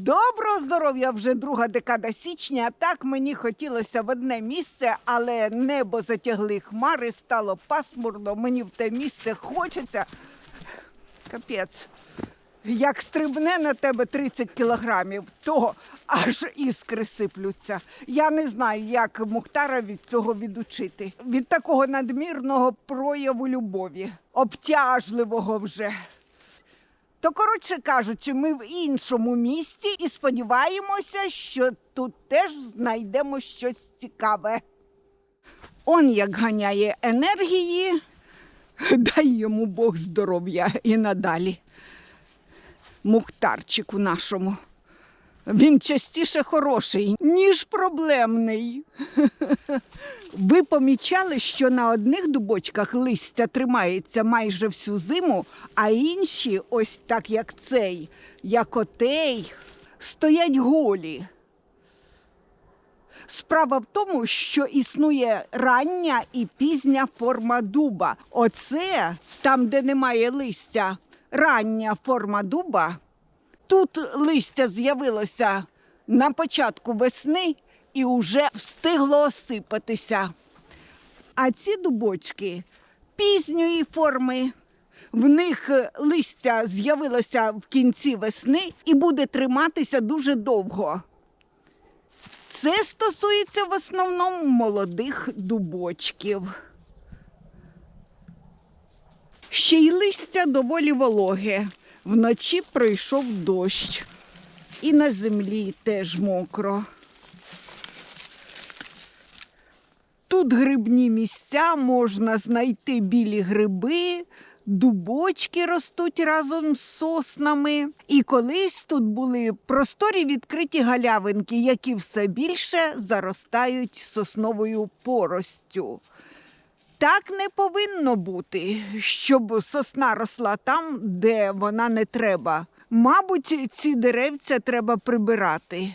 Доброго здоров'я вже друга декада січня. Так мені хотілося в одне місце, але небо затягли хмари, стало пасмурно. Мені в те місце хочеться. Капець. Як стрибне на тебе 30 кілограмів, то аж іскри сиплються. Я не знаю, як Мухтара від цього відучити. Від такого надмірного прояву любові, обтяжливого вже. То, коротше кажучи, ми в іншому місті і сподіваємося, що тут теж знайдемо щось цікаве. Он як ганяє енергії, дай йому Бог здоров'я і надалі. Мухтарчику нашому. Він частіше хороший, ніж проблемний. Ви помічали, що на одних дубочках листя тримається майже всю зиму, а інші, ось так як цей, як отей, стоять голі. Справа в тому, що існує рання і пізня форма дуба. Оце там, де немає листя, рання форма дуба. Тут листя з'явилося на початку весни і вже встигло осипатися. А ці дубочки пізньої форми. В них листя з'явилося в кінці весни і буде триматися дуже довго. Це стосується в основному молодих дубочків. Ще й листя доволі вологе. Вночі пройшов дощ, і на землі теж мокро. Тут грибні місця можна знайти білі гриби, дубочки ростуть разом з соснами. І колись тут були просторі відкриті галявинки, які все більше заростають сосновою поростю. Так не повинно бути, щоб сосна росла там, де вона не треба. Мабуть, ці деревця треба прибирати.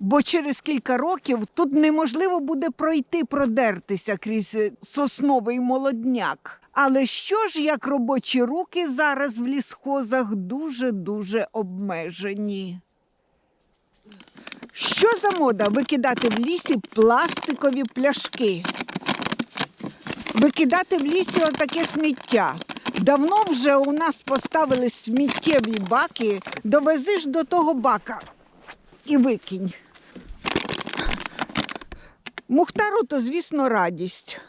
Бо через кілька років тут неможливо буде пройти, продертися крізь сосновий молодняк. Але що ж, як робочі руки зараз в лісхозах дуже-дуже обмежені. Що за мода викидати в лісі пластикові пляшки? Викидати в лісі отаке сміття. Давно вже у нас поставили сміттєві баки, довези ж до того бака і викинь. Мухтару то, звісно, радість.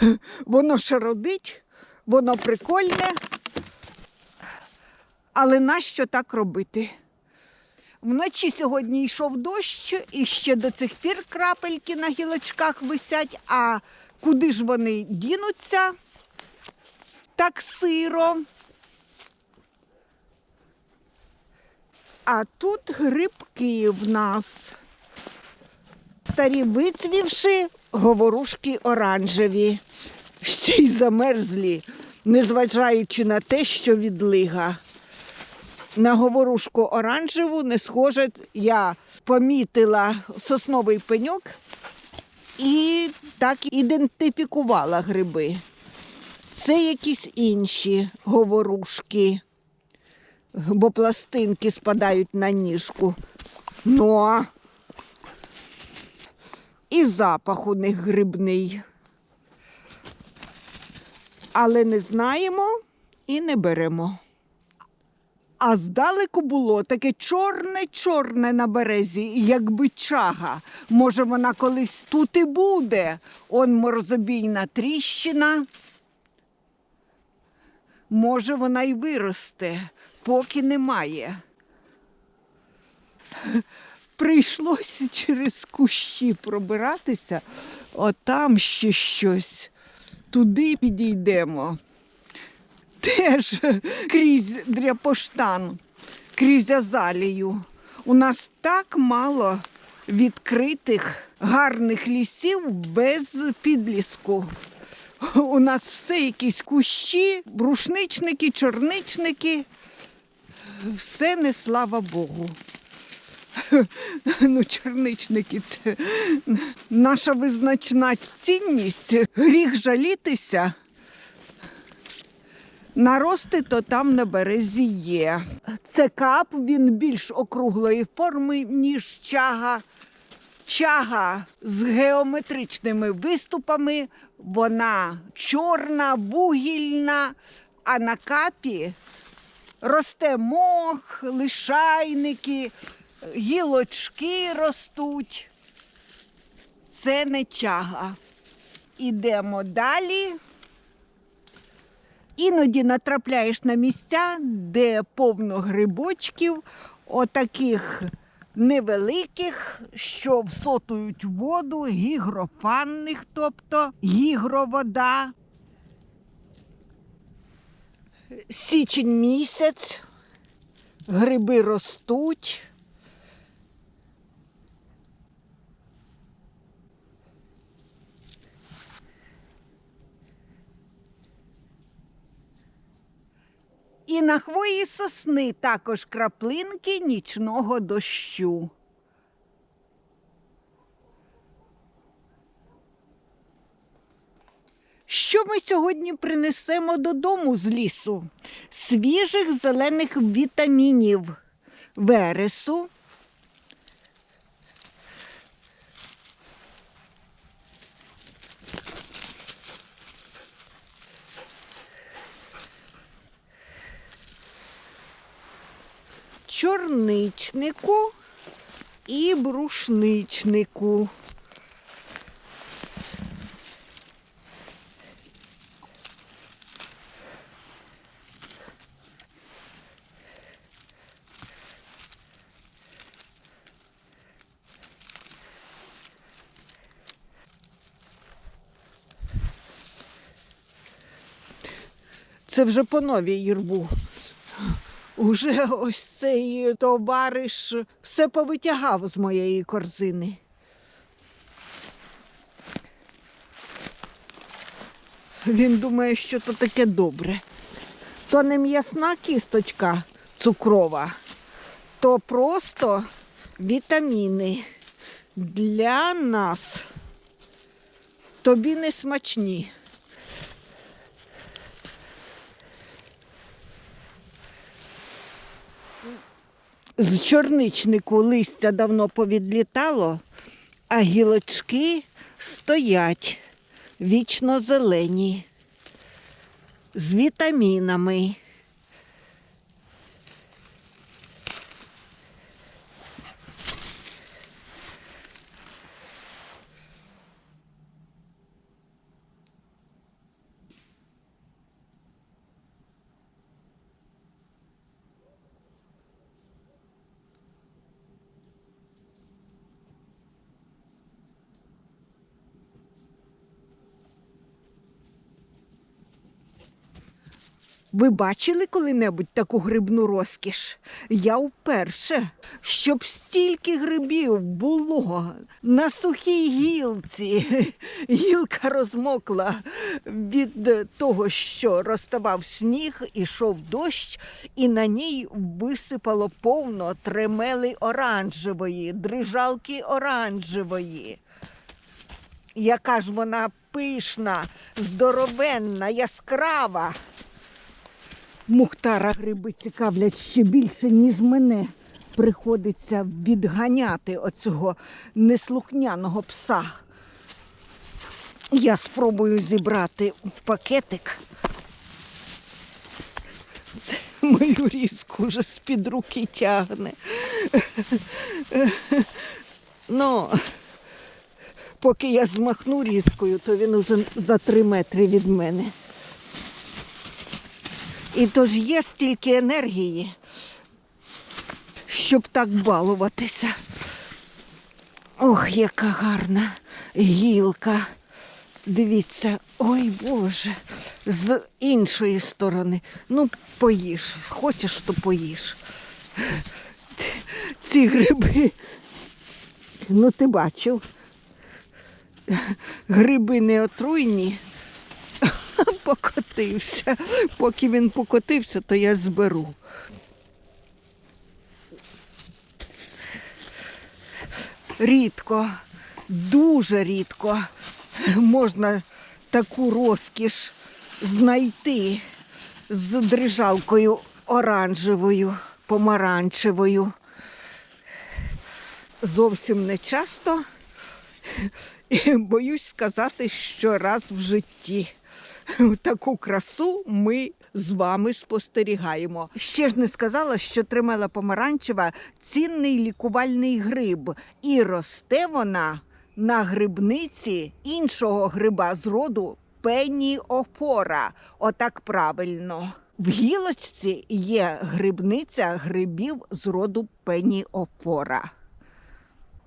Воно шародить, воно прикольне. Але нащо так робити? Вночі сьогодні йшов дощ, і ще до цих пір крапельки на гілочках висять, а куди ж вони дінуться? Так сиро. А тут грибки в нас. Старі вицвівши, говорушки оранжеві, ще й замерзлі, незважаючи на те, що відлига. На говорушку оранжеву не схоже, я помітила сосновий пеньок і так ідентифікувала гриби. Це якісь інші говорушки, бо пластинки спадають на ніжку. Ну, а і запах у них грибний. Але не знаємо і не беремо. А здалеку було таке чорне-чорне на березі, якби чага. Може, вона колись тут і буде. Он морзобійна тріщина. Може, вона й виросте, поки немає. Прийшлося через кущі пробиратися, отам ще щось. Туди підійдемо теж крізь дряпоштан, крізь азалію. У нас так мало відкритих гарних лісів без підліску. У нас все якісь кущі, брушничники, чорничники. Все не слава Богу. Ну, чорничники це наша визначна цінність. Гріх жалітися. Нарости то там на березі є. Це кап, він більш округлої форми, ніж чага. Чага з геометричними виступами, вона чорна, вугільна, а на капі росте мох, лишайники, гілочки ростуть. Це не чага. Ідемо далі. Іноді натрапляєш на місця, де повно грибочків, отаких невеликих, що всотують воду, гігрофанних, тобто гігровода. Січень місяць, гриби ростуть. І на хвої сосни також краплинки нічного дощу. Що ми сьогодні принесемо додому з лісу? Свіжих зелених вітамінів, вересу, чорничнику і брушничнику. Це вже по новій рву. Уже ось цей товариш все повитягав з моєї корзини. Він думає, що то таке добре. То не м'ясна кісточка цукрова, то просто вітаміни для нас. Тобі не смачні. З чорничнику листя давно повідлітало, а гілочки стоять вічно зелені, з вітамінами. Ви бачили коли-небудь таку грибну розкіш? Я вперше, щоб стільки грибів було на сухій гілці. Гілка розмокла від того, що розставав сніг, ішов дощ, і на ній висипало повно тремели оранжевої, дрижалки оранжевої. Яка ж вона пишна, здоровенна, яскрава. Мухтара гриби цікавлять ще більше, ніж мене. Приходиться відганяти оцього неслухняного пса. Я спробую зібрати в пакетик. Це мою різку вже з-під руки тягне. Ну, поки я змахну різкою, то він уже за три метри від мене. І то ж є стільки енергії, щоб так балуватися. Ох, яка гарна гілка. Дивіться, ой Боже, з іншої сторони. Ну, поїж. Хочеш, то поїж. Ці гриби. Ну, ти бачив. Гриби не отруйні. Покотився. Поки він покотився, то я зберу. Рідко, дуже рідко можна таку розкіш знайти. з дрижалкою оранжевою, помаранчевою. Зовсім не часто. І боюсь сказати, що раз в житті. Таку красу ми з вами спостерігаємо. Ще ж не сказала, що тримала помаранчева цінний лікувальний гриб, і росте вона на грибниці іншого гриба з роду пеніофора. Отак правильно. В гілочці є грибниця грибів з роду пеніофора.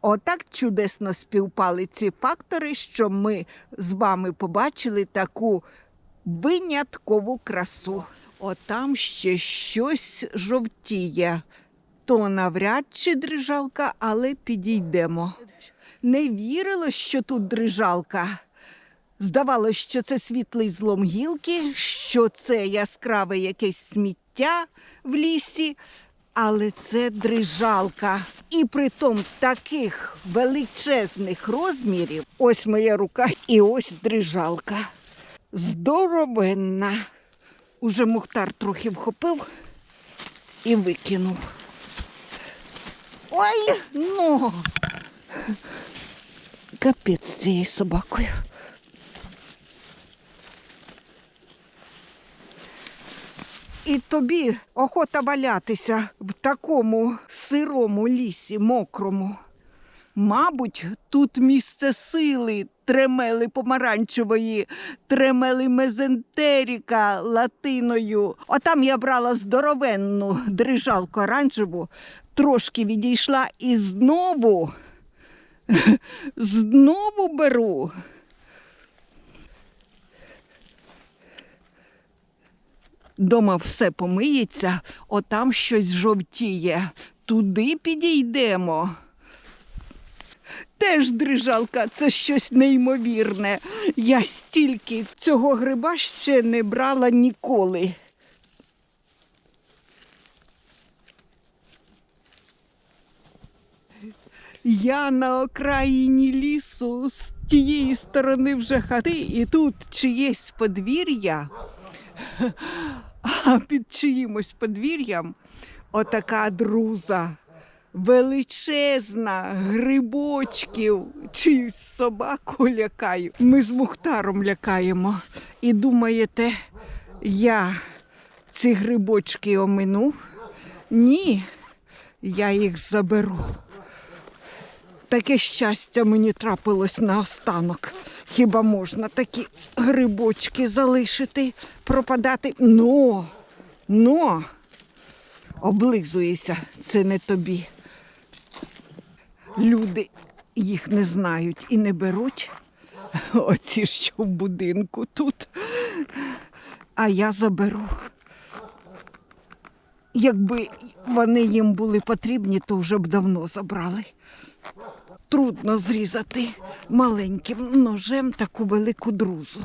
Отак чудесно співпали ці фактори, що ми з вами побачили таку виняткову красу. Отам ще щось жовтіє. То навряд чи дрижалка, але підійдемо. Не вірилось, що тут дрижалка. Здавалось, що це світлий злом гілки, що це яскраве якесь сміття в лісі, але це дрижалка. І притом таких величезних розмірів. Ось моя рука і ось дрижалка. Здоровенна. Уже Мухтар трохи вхопив і викинув. Ой, ну. Капець з цією собакою. І тобі охота валятися в такому сирому лісі, мокрому. Мабуть, тут місце сили тремели помаранчевої, тремели мезентеріка латиною. Отам я брала здоровенну дрижалку оранжеву, трошки відійшла і знову, знову беру. Дома все помиється, отам щось жовтіє. Туди підійдемо. Теж дрижалка, це щось неймовірне. Я стільки цього гриба ще не брала ніколи. Я на окраїні лісу, з тієї сторони вже хати, і тут чиєсь подвір'я, а під чиїмось подвір'ям отака друза. Величезна, грибочків, чиюсь собаку лякаю. Ми з Мухтаром лякаємо. І думаєте, я ці грибочки оминув? Ні, я їх заберу. Таке щастя мені трапилось наостанок. Хіба можна такі грибочки залишити, пропадати? Ну, ну, облизуєшся, це не тобі. Люди їх не знають і не беруть. Оці, що в будинку тут. А я заберу. Якби вони їм були потрібні, то вже б давно забрали. Трудно зрізати маленьким ножем таку велику друзу.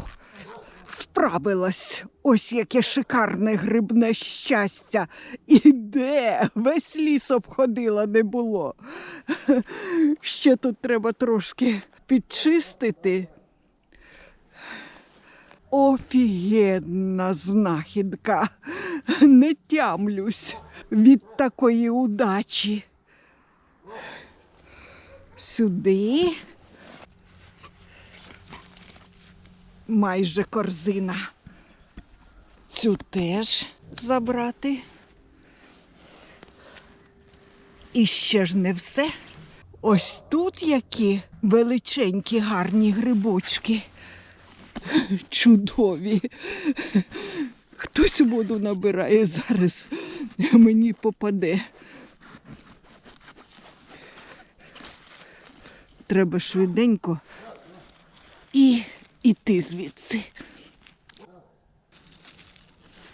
Справилась, ось яке шикарне грибне щастя. І де весь ліс обходила не було. Ще тут треба трошки підчистити. Офігенна знахідка. Не тямлюсь від такої удачі. Сюди. Майже корзина. Цю теж забрати. І ще ж не все. Ось тут які величенькі гарні грибочки. Чудові. Хтось воду набирає зараз, мені попаде. Треба швиденько і іти звідси.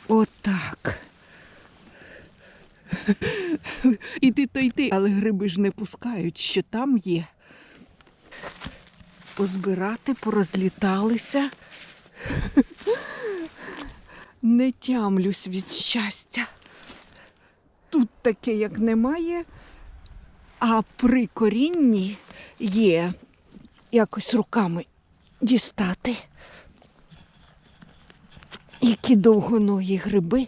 Отак. Іти то йти, але гриби ж не пускають, що там є. Позбирати, порозліталися. Не тямлюсь від щастя. Тут таке, як немає, а при корінні є якось руками дістати. Які довгоногі гриби.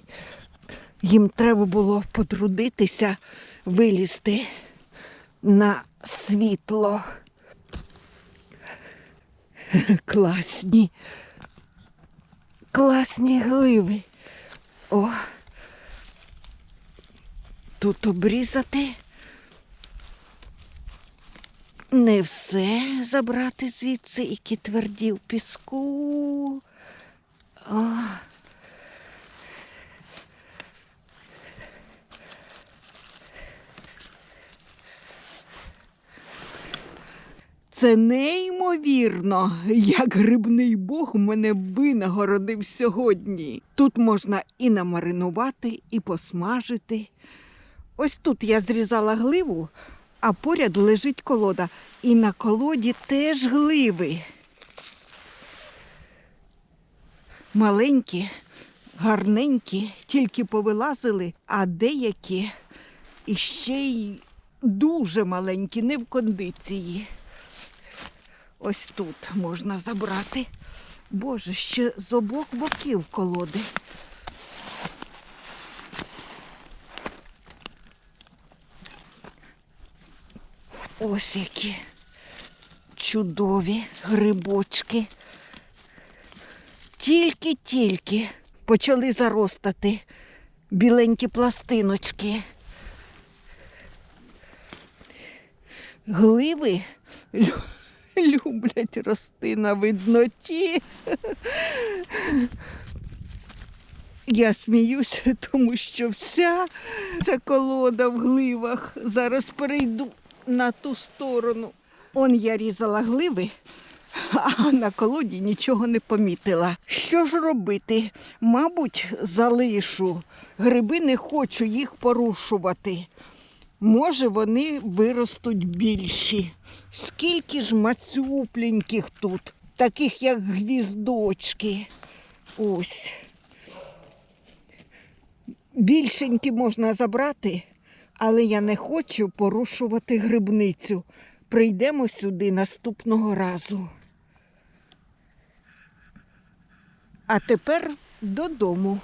Їм треба було потрудитися вилізти на світло. Класні. Класні гливи. О. Тут обрізати. Не все забрати звідси, які тверді в піску. О. Це неймовірно, як грибний бог мене винагородив сьогодні. Тут можна і намаринувати, і посмажити. Ось тут я зрізала гливу, а поряд лежить колода. І на колоді теж гливи. Маленькі, гарненькі, тільки повилазили, а деякі іще й дуже маленькі, не в кондиції. Ось тут можна забрати. Боже, ще з обох боків колоди. Ось які чудові грибочки. Тільки-тільки почали заростати біленькі пластиночки. Гливи лю- люблять рости на видноті. Я сміюся, тому що вся ця колода в гливах. Зараз перейду на ту сторону. Он я різала гливи, а на колоді нічого не помітила. Що ж робити? Мабуть, залишу. Гриби не хочу їх порушувати. Може, вони виростуть більші. Скільки ж мацюпленьких тут, таких як гвіздочки. Ось. Більшенькі можна забрати, але я не хочу порушувати грибницю. Прийдемо сюди наступного разу. А тепер додому.